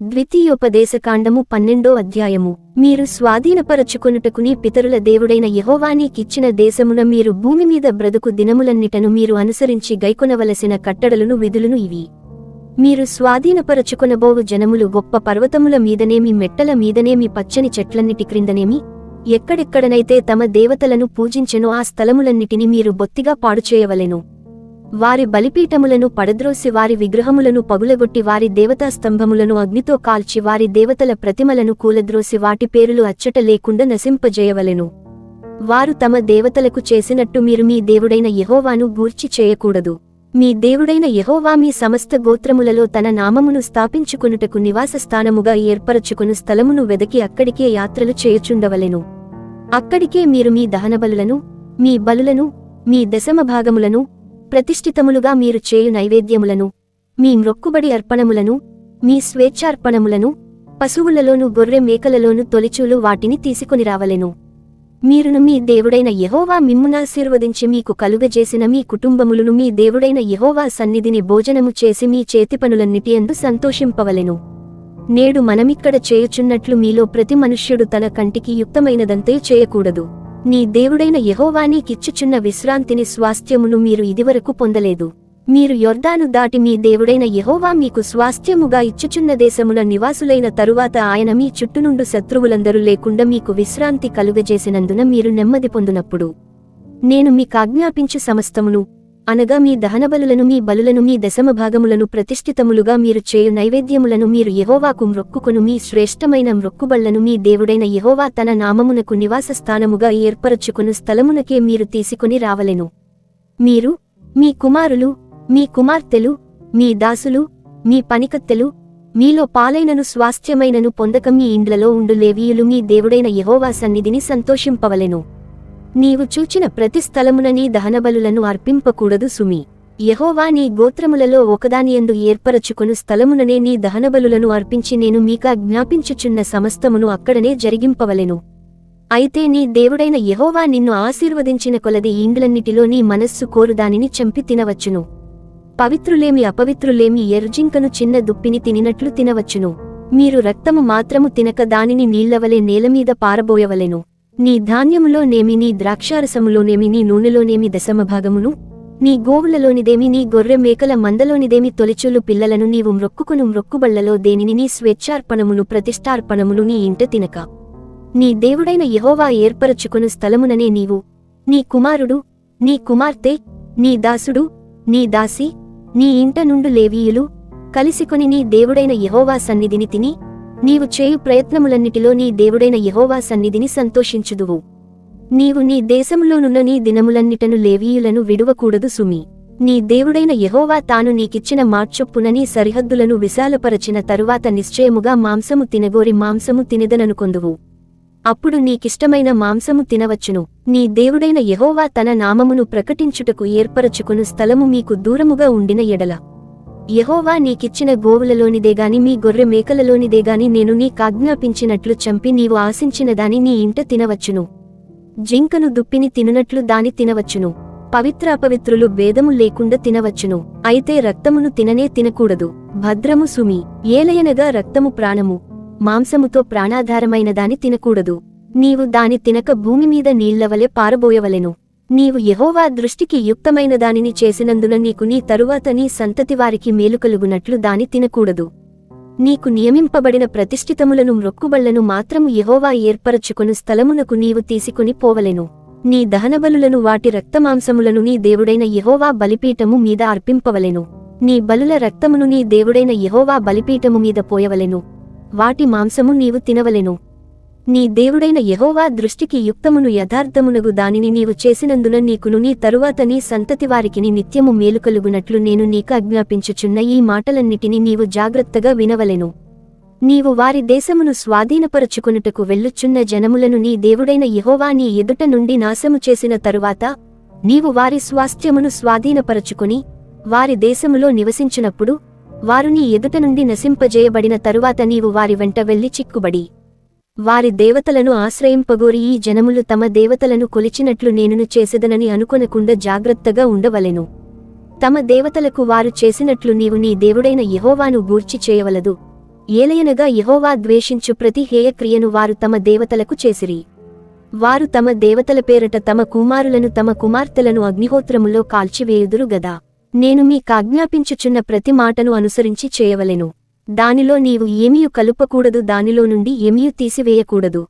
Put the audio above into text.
ద్వితీయోపదేశకాండము పన్నెండో అధ్యాయము. మీరు స్వాధీనపరచుకొనుటకుని పితరుల దేవుడైన యహోవానీకిచ్చిన దేశమున మీరు భూమి మీద బ్రతుకు దినములన్నిటను మీరు అనుసరించి గైకొనవలసిన కట్టడలను విధులను ఇవి. మీరు స్వాధీనపరచుకొనబోవు జనములు గొప్ప పర్వతముల మీదనేమి మెట్టల మీదనేమి పచ్చని చెట్లన్నిటి క్రిందనేమి ఎక్కడెక్కడనైతే తమ దేవతలను పూజించెనో ఆ స్థలములన్నిటిని మీరు బొత్తిగా పాడుచేయవలెను. వారి బలిపీఠములను పడద్రోసి వారి విగ్రహములను పగులగొట్టి వారి దేవతా స్తంభములను అగ్నితో కాల్చి వారి దేవతల ప్రతిమలను కూలద్రోసి వాటి పేరులు అచ్చట లేకుండా నశింపజేయవలెను. వారు తమ దేవతలకు చేసినట్టు మీరు మీ దేవుడైన యహోవాను గూర్చి చేయకూడదు. మీ దేవుడైన యహోవా మీ సమస్త గోత్రములలో తన నామమును స్థాపించుకొనుటకు నివాస స్థానముగా ఏర్పరచుకుని స్థలమును వెదకి అక్కడికే యాత్రలు చేయుచుండవలెను. అక్కడికే మీరు మీ దహనబలులను మీ బలులను మీ దశమ భాగములను ప్రతిష్ఠితములుగా మీరు చేయు నైవేద్యములను మీ మ్రొక్కుబడి అర్పణములను మీ స్వేచ్ఛార్పణములను పశువులలోను గొర్రె మేకలలోను తొలిచూలు వాటిని తీసుకుని రావలెను. మీరును మీ దేవుడైన యహోవా మిమ్మునాశీర్వదించి మీకు కలుగజేసిన మీ కుటుంబములను మీ దేవుడైన యహోవా సన్నిధిని భోజనము చేసి మీ చేతిపనులన్నిటి అందు సంతోషింపవలెను. నేడు మనమిక్కడ చేయుచున్నట్లు మీలో ప్రతి మనుష్యుడు తన కంటికి యుక్తమైనదంతే చేయకూడదు. నీ దేవుడైన యహోవానీ కిచ్చుచున్న విశ్రాంతిని స్వాస్థ్యమును మీరు ఇదివరకు పొందలేదు. మీరు యొర్దాను దాటి మీ దేవుడైన యహోవా మీకు స్వాస్థ్యముగా ఇచ్చుచున్న దేశముల నివాసులైన తరువాత ఆయన మీ చుట్టునుండు శత్రువులందరూ లేకుండా మీకు విశ్రాంతి కలుగజేసినందున మీరు నెమ్మది పొందునప్పుడు. నేను మీకాజ్ఞాపించు సమస్తమును అనగా మీ దహనబలులను మీ బలులను మీ దశమ భాగములను ప్రతిష్ఠితములుగా మీరు చేయు నైవేద్యములను మీరు యహోవాకు మ్రొక్కుకొను మీ శ్రేష్టమైన మ్రొక్కుబళ్ళను మీ దేవుడైన యహోవా తన నామమునకు నివాస స్థానముగా ఏర్పరచుకుని స్థలమునకే మీరు తీసుకుని రావలెను. మీరు మీ కుమారులు మీ కుమార్తెలు మీ దాసులు మీ పనికత్తెలు మీలో పాలైనను స్వాస్థ్యమైనను పొందక మీ ఇండ్లలో ఉండు. లేవీయులు మీ దేవుడైన యహోవా సన్నిధిని సంతోషింపవలెను. నీవు చూచిన ప్రతి స్థలమున నీ దహనబలులను అర్పింపకూడదు సుమి. యహోవా నీ గోత్రములలో ఒకదానియందు ఏర్పరచుకొను స్థలముననే నీ దహనబలులను అర్పించి నేను మీకా జ్ఞాపించుచున్న సమస్తమును అక్కడనే జరిగింపవలెను. అయితే నీ దేవుడైన యహోవా నిన్ను ఆశీర్వదించిన కొలది ఇండ్లన్నిటిలో నీ మనస్సు కోరు దానిని చంపి తినవచ్చును. పవిత్రులేమి అపవిత్రులేమి ఎర్జింకను చిన్న దుప్పిని తినినట్లు తినవచ్చును. మీరు రక్తము మాత్రము తినక దానిని నీళ్ళవలే నేలమీద పారబోయవలెను. నీ ధాన్యములోనేమి నీ ద్రాక్షారసములోనేమి నీ నూనెలోనేమి దశమభాగమును నీ గోవులలోనిదేమి నీ గొర్రె మేకల మందలోనిదేమి తొలిచూలు పిల్లలను నీవు మ్రొక్కుకును మ్రొక్కుబళ్ళలో దేనిని నీ స్వేచ్ఛార్పణమును ప్రతిష్టార్పణమును నీ ఇంట తినక. నీ దేవుడైన యహోవా ఏర్పరచుకును స్థలముననే నీవు. నీ కుమారుడు నీ కుమార్తె నీ దాసుడు నీ దాసి నీ ఇంట నుండు లేవీయులు కలిసికొని నీ దేవుడైన యహోవా సన్నిధిని తిని నీవు చేయు ప్రయత్నములన్నిటిలో నీ దేవుడైన యహోవా సన్నిధిని సంతోషించుదువు. నీవు నీ దేశములోనున్న నీ దినములన్నిటను లేవీయులను విడువకూడదు సుమి. నీ దేవుడైన యెహోవా తాను నీకిచ్చిన మార్చొప్పున నీ సరిహద్దులను విశాలపరచిన తరువాత నిశ్చయముగా మాంసము తినగోరి మాంసము తినదననుకొందువు. అప్పుడు నీకిష్టమైన మాంసము తినవచ్చును. నీ దేవుడైన యహోవా తన నామమును ప్రకటించుటకు ఏర్పరచుకును స్థలము మీకు దూరముగా ఉండిన ఎడల. యహోవా నీకిచ్చిన గోవులలోనిదేగాని మీ గొర్రె మేకలలోనిదేగాని నేను నీకాజ్ఞాపించినట్లు చంపి నీవు ఆశించిన దాని నీ ఇంట తినవచ్చును. జింకను దుప్పిని తినునట్లు దాని తినవచ్చును. పవిత్ర అపవిత్రులు భేదము లేకుండా తినవచ్చును. అయితే రక్తమును తిననే తినకూడదు. భద్రము సుమి. ఏలయనగా రక్తము ప్రాణము. మాంసముతో ప్రాణాధారమైన దాని తినకూడదు. నీవు దాని తినక భూమి మీద నీళ్ళవలె పారబోయవలెను. నీవు యహోవా దృష్టికి యుక్తమైన దానిని చేసినందున నీకు నీ తరువాత నీ సంతతి వారికి మేలు కలుగునట్లు దాని తినకూడదు. నీకు నియమింపబడిన ప్రతిష్ఠితములను మ్రొక్కుబళ్ళను మాత్రము యహోవా ఏర్పరచుకొను స్థలమునకు నీవు తీసుకుని పోవలెను. నీ దహనబలులను వాటి రక్తమాంసములను నీ దేవుడైన యెహోవా బలిపీఠము మీద అర్పింపవలెను. నీ బలుల రక్తమును నీ దేవుడైన యెహోవా బలిపీఠము మీద పోయవలెను. వాటి మాంసము నీవు తినవలెను. నీ దేవుడైన యహోవా దృష్టికి యుక్తమును యథార్థమునగు దానిని నీవు చేసినందున నీకును నీ తరువాత నీ సంతతి వారికిని నిత్యము మేలుకలుగునట్లు నేను నీకు ఆజ్ఞాపించుచున్న ఈ మాటలన్నిటిని నీవు జాగ్రత్తగా వినవలెను. నీవు వారి దేశమును స్వాధీనపరచుకునుటకు వెళ్ళుచున్న జనములను నీ దేవుడైన యహోవా నీ ఎదుట నుండి నాశము చేసిన తరువాత నీవు వారి స్వాస్థ్యమును స్వాధీనపరచుకుని వారి దేశములో నివసించినప్పుడు వారు నీ ఎదుట నుండి నశింపజేయబడిన తరువాత నీవు వారి వెంట వెళ్ళి చిక్కుబడి. వారి దేవతలను ఆశ్రయింపగోరి ఈ జనములు తమ దేవతలను కొలిచినట్లు నేనును చేసెదనని అనుకొనకుండా జాగ్రత్తగా ఉండవలెను. తమ దేవతలకు వారు చేసినట్లు నీవు నీ దేవుడైన యహోవాను గూర్చి చేయవలదు. ఏలయనగా యహోవా ద్వేషించు ప్రతి హేయక్రియను వారు తమ దేవతలకు చేసిరి. వారు తమ దేవతల పేరట తమ కుమారులను తమ కుమార్తెలను అగ్నిహోత్రములో కాల్చివేయుదురు గదా. నేను మీకాజ్ఞాపించుచున్న ప్రతి మాటను అనుసరించి చేయవలెను. దానిలో నీవు ఏమియు కలుపకూడదు దానిలో నుండి ఏమియు తీసివేయకూడదు.